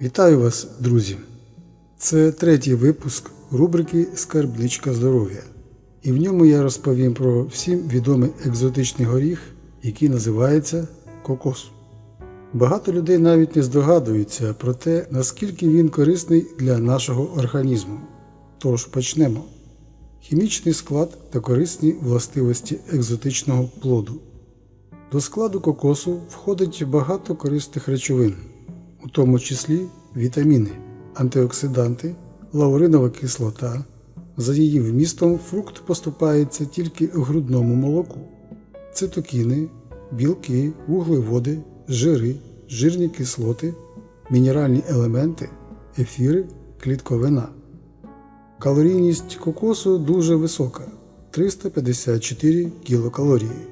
Вітаю вас, друзі! Це третій випуск рубрики Скарбничка здоров'я. І в ньому я розповім про всім відомий екзотичний горіх, який називається кокос. Багато людей навіть не здогадуються про те, наскільки він корисний для нашого організму. Тож почнемо. Хімічний склад та корисні властивості екзотичного плоду. До складу кокосу входить багато корисних речовин, у тому числі вітаміни, антиоксиданти, лауринова кислота. За її вмістом фрукт поступається тільки у грудному молоку, цитокіни, білки, вуглеводи, жири, жирні кислоти, мінеральні елементи, ефіри, клітковина. Калорійність кокосу дуже висока 354 кілокалорії.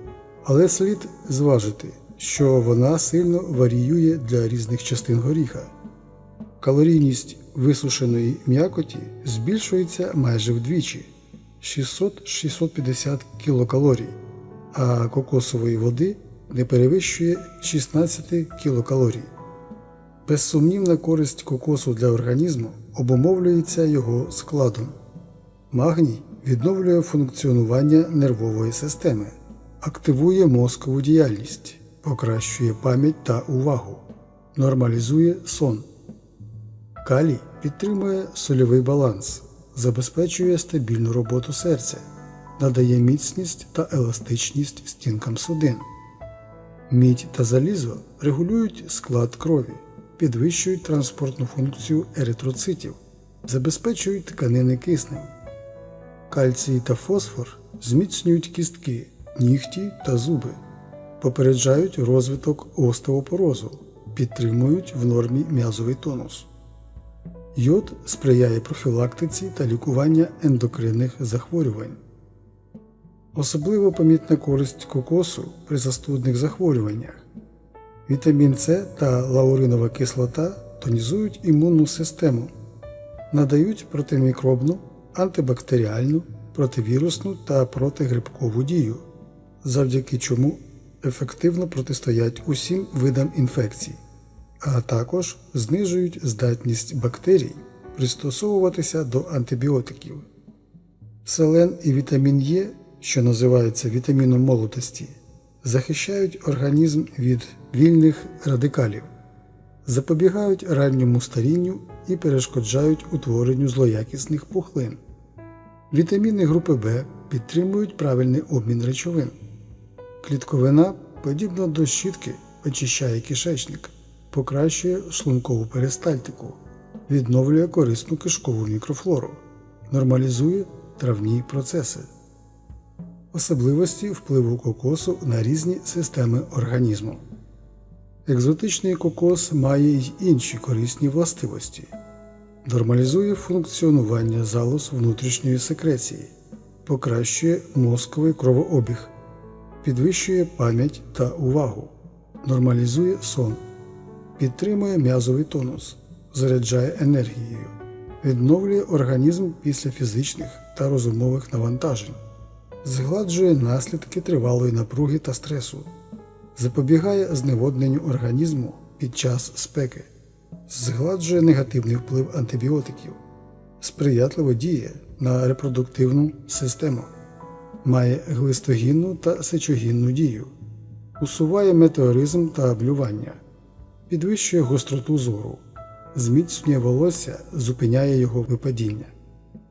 Але слід зважити, що вона сильно варіює для різних частин горіха. Калорійність висушеної м'якоті збільшується майже вдвічі 600-650 кілокалорій, а кокосової води не перевищує 16 кілокалорій. Безсумнівна користь кокосу для організму обумовлюється його складом. Магній відновлює функціонування нервової системи, активує мозкову діяльність, покращує пам'ять та увагу, нормалізує сон. Калій підтримує сольовий баланс, забезпечує стабільну роботу серця, надає міцність та еластичність стінкам судин. Мідь та залізо регулюють склад крові, підвищують транспортну функцію еритроцитів, забезпечують тканини киснем. Кальцій та фосфор зміцнюють кістки, нігті та зуби, попереджають розвиток остеопорозу, підтримують в нормі м'язовий тонус. Йод сприяє профілактиці та лікуванню ендокринних захворювань. Особливо помітна користь кокосу при застудних захворюваннях. Вітамін С та лауринова кислота тонізують імунну систему, надають протимікробну, антибактеріальну, противірусну та протигрибкову дію, завдяки чому ефективно протистоять усім видам інфекцій, а також знижують здатність бактерій пристосовуватися до антибіотиків. Селен і вітамін Е, що називається вітаміном молодості, захищають організм від вільних радикалів, запобігають ранньому старінню і перешкоджають утворенню злоякісних пухлин. Вітаміни групи В підтримують правильний обмін речовин. Клітковина, подібно до щітки, очищає кишечник, покращує шлункову перистальтику, відновлює корисну кишкову мікрофлору, нормалізує травні процеси. Особливості впливу кокосу на різні системи організму. Екзотичний кокос має й інші корисні властивості, нормалізує функціонування залоз внутрішньої секреції, покращує мозковий кровообіг, підвищує пам'ять та увагу, нормалізує сон, підтримує м'язовий тонус, заряджає енергією, відновлює організм після фізичних та розумових навантажень згладжує наслідки тривалої напруги та стресу, запобігає зневодненню організму під час спеки, згладжує негативний вплив антибіотиків, сприятливо діє на репродуктивну систему, має глистогінну та сечогінну дію, усуває метеоризм та облювання, підвищує гостроту зору, зміцнює волосся, зупиняє його випадіння,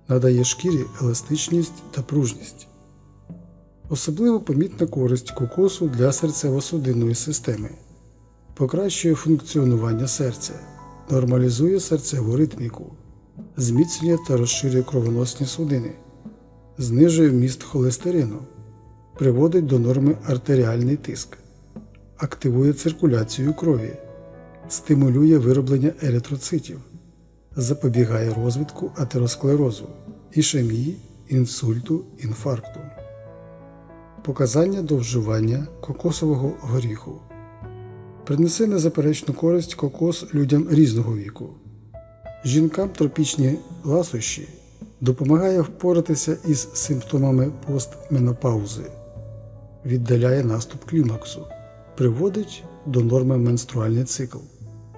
надає шкірі еластичність та пружність. Особливо помітна користь кокосу для серцево-судинної системи, покращує функціонування серця, нормалізує серцеву ритміку, зміцнює та розширює кровоносні судини, знижує вміст холестерину, приводить до норми артеріальний тиск, активує циркуляцію крові, стимулює вироблення еритроцитів, запобігає розвитку атеросклерозу, ішемії, інсульту, інфаркту. Показання до вживання кокосового горіху принесе незаперечну користь кокос людям різного віку. Жінкам тропічні ласощі допомагає впоратися із симптомами постменопаузи, віддаляє наступ клімаксу, приводить до норми менструальний цикл,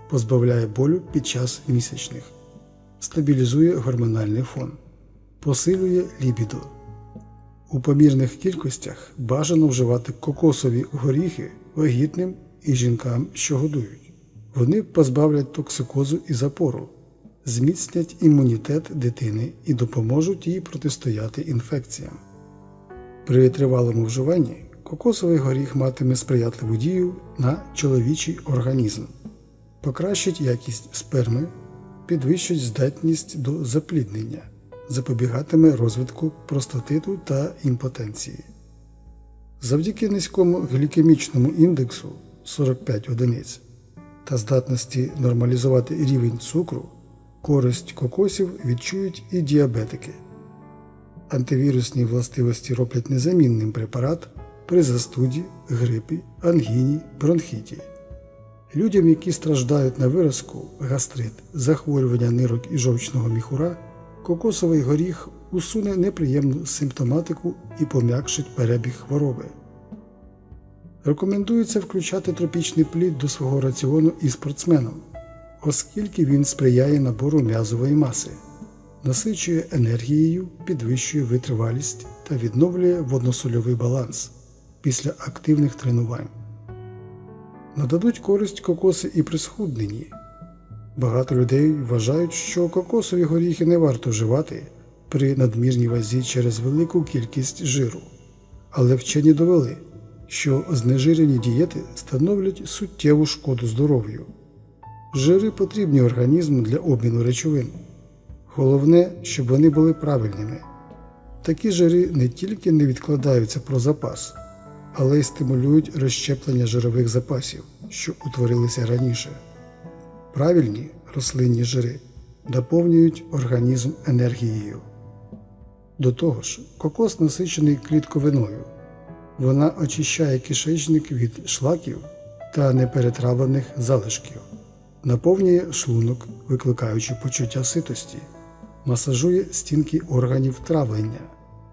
позбавляє болю під час місячних, стабілізує гормональний фон, посилює лібідо. У помірних кількостях бажано вживати кокосові горіхи вагітним і жінкам, що годують. Вони позбавлять токсикозу і запору, зміцнять імунітет дитини і допоможуть їй протистояти інфекціям. При тривалому вживанні кокосовий горіх матиме сприятливу дію на чоловічий організм, покращить якість сперми, підвищить здатність до запліднення, запобігатиме розвитку простатиту та імпотенції. Завдяки низькому глікемічному індексу 45 одиниць та здатності нормалізувати рівень цукру, користь кокосів відчують і діабетики. Антивірусні властивості роблять незамінним препарат при застуді, грипі, ангіні, бронхіті. Людям, які страждають на виразку, гастрит, захворювання нирок і жовчного міхура, кокосовий горіх усуне неприємну симптоматику і пом'якшить перебіг хвороби. Рекомендується включати тропічний плід до свого раціону і спортсменам, оскільки він сприяє набору м'язової маси, насичує енергією, підвищує витривалість та відновлює водносольовий баланс після активних тренувань. Нададуть користь кокоси і при схудненні. Багато людей вважають, що кокосові горіхи не варто вживати при надмірній вазі через велику кількість жиру, але вчені довели, що знежирені дієти становлять суттєву шкоду здоров'ю. Жири потрібні організму для обміну речовин. Головне, щоб вони були правильними. Такі жири не тільки не відкладаються про запас, але й стимулюють розщеплення жирових запасів, що утворилися раніше. Правильні рослинні жири доповнюють організм енергією. До того ж, кокос насичений клітковиною. Вона очищає кишечник від шлаків та неперетравлених залишків, наповнює шлунок, викликаючи почуття ситості, масажує стінки органів травлення,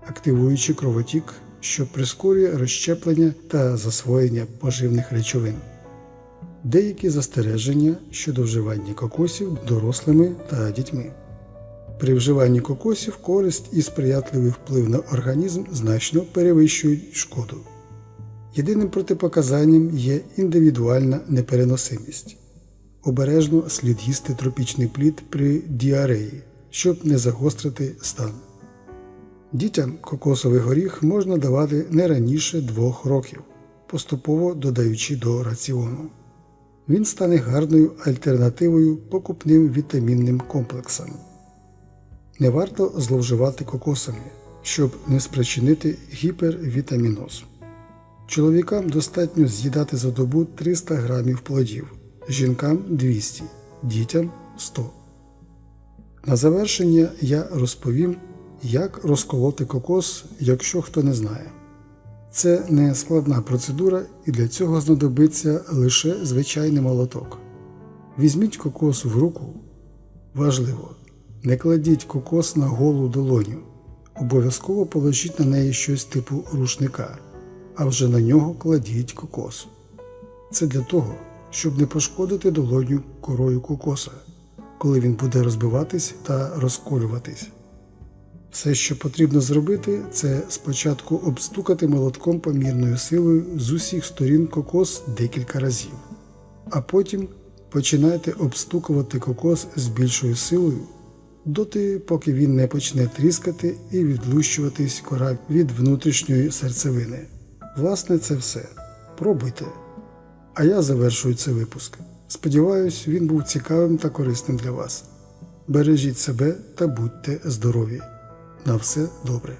активуючи кровотік, що прискорює розщеплення та засвоєння поживних речовин. Деякі застереження щодо вживання кокосів дорослими та дітьми. При вживанні кокосів користь і сприятливий вплив на організм значно перевищують шкоду. Єдиним протипоказанням є індивідуальна непереносимість. Обережно слід їсти тропічний плід при діареї, щоб не загострити стан. Дітям кокосовий горіх можна давати не раніше двох років, поступово додаючи до раціону. Він стане гарною альтернативою покупним вітамінним комплексам. Не варто зловживати кокосами, щоб не спричинити гіпервітаміноз. Чоловікам достатньо з'їдати за добу 300 грамів плодів, жінкам 200, дітям 100. На завершення я розповім, як розколоти кокос, якщо хто не знає. Це не складна процедура і для цього знадобиться лише звичайний молоток. Візьміть кокос в руку. Важливо, не кладіть кокос на голу долоню. Обов'язково положіть на неї щось типу рушника, а вже на нього кладіть кокос. Це для того, щоб не пошкодити долоню корою кокоса, коли він буде розбиватись та розколюватись. Все, що потрібно зробити, це спочатку обстукати молотком помірною силою з усіх сторін кокос декілька разів, а потім починайте обстукувати кокос з більшою силою, доти, поки він не почне тріскати і відлущуватись кора від внутрішньої серцевини. Власне, це все. Пробуйте. А я завершую цей випуск. Сподіваюсь, він був цікавим та корисним для вас. Бережіть себе та будьте здорові! На все добре.